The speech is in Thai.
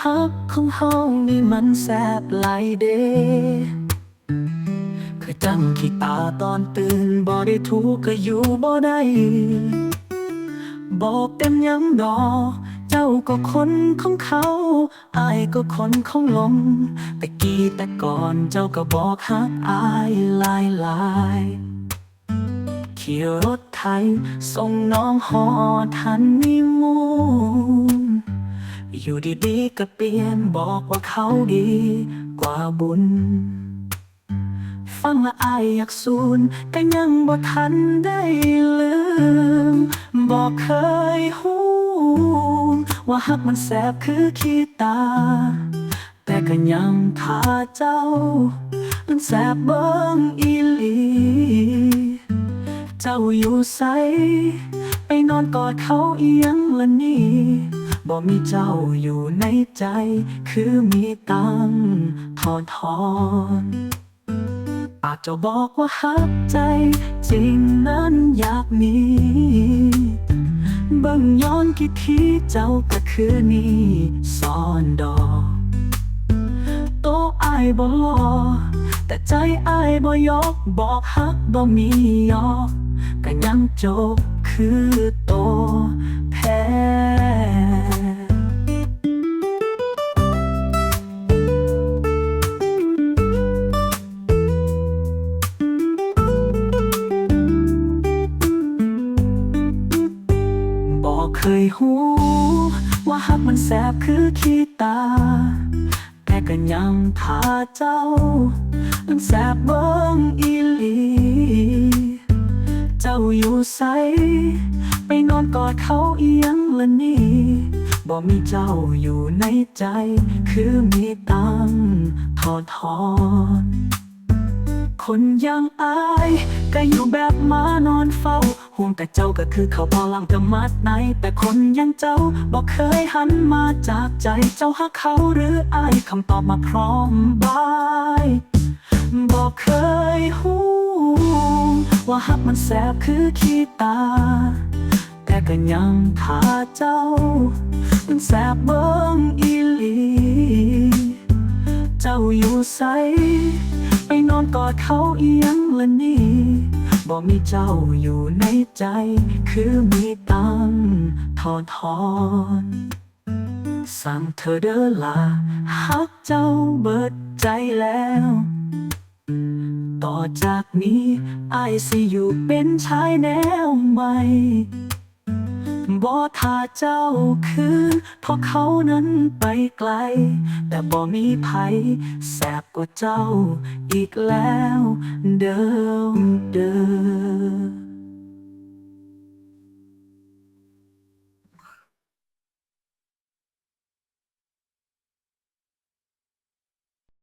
ฮักของเฮานี่มันแสบหลายเดเคยตั้งขี้ตาตอนตื่นบ่ได้ถูกก็อยู่บ่ได้ บอกเต็มยังดอ เจ้าก็คนของเขาอายก็คนของลมแต่กี้แต่ก่อนเจ้าก็บอกฮักอายหลายหลายขี่รถไทยส่งน้องหอทันนิมู อยู่ดีๆก็เปลี่ยนบอกว่าเขาดีกว่าบุญ ฟังละอายอยากสูนก็ยังบ่ทันได้ลืม บอกเคยหูว่าหักมันแสบคือขี้ตา แต่ก็ยังทาเจ้า มันแสบเบิ่งอีหลีเจ้าอยู่ใสไปนอนกอดเขาเอียงละนี่ บ่มีเจ้าอยู่ในใจ คือมีตังทอนทอนปากเจ้าบอกว่าฮักใจ จริงนั้นอยากมีเบิ่งย้อนกี่ทีเจ้าก็คือนี่ซ่อนดอกโตอายบ่รอแต่ใจอายบ่ยอกบอกฮักบ่มียอกก็ยังจบคือโต เคยหูว่าหักมันแสบคือขี้ตา แต่ก็ยังทาเจ้า มันแสบเบิ้งอีหลี เจ้าอยู่ใส ไปนอนกอดเขาเอียงละนี่บ่มีเจ้าอยู่ในใจ คือมีตังทอทอนคนยังอายก็อยู่แบบมานอนเฝ้า ห่วงแต่เจ้าก็คือเขาพอลังจมัดในแต่คนยังเจ้าบอกเคยหันมาจากใจเจ้าหักเขาหรืออายคำตอบมาพร้อมบายบอกเคยหูว่าหักมันแสบคือขี้ตา แต่ก็ยังทาเจ้า มันแสบเบิ้งอีหลีเจ้าอยู่ใสไปนอนกอดเขาเอียงละนี่ บ่มีเจ้าอยู่ในใจ คือมีตังทอนทอนสั่งเธอเด้อลาฮักเจ้าเบิดใจแล้ว ต่อจากนี้ไอายสิอยู่เป็นชายแนวใหม่ บ่ถ้าเจ้าคืนเพราะเขานั้นไปไกล แต่บ่มีภัยแสบกว่าเจ้าอีกแล้ว เดิมเดิม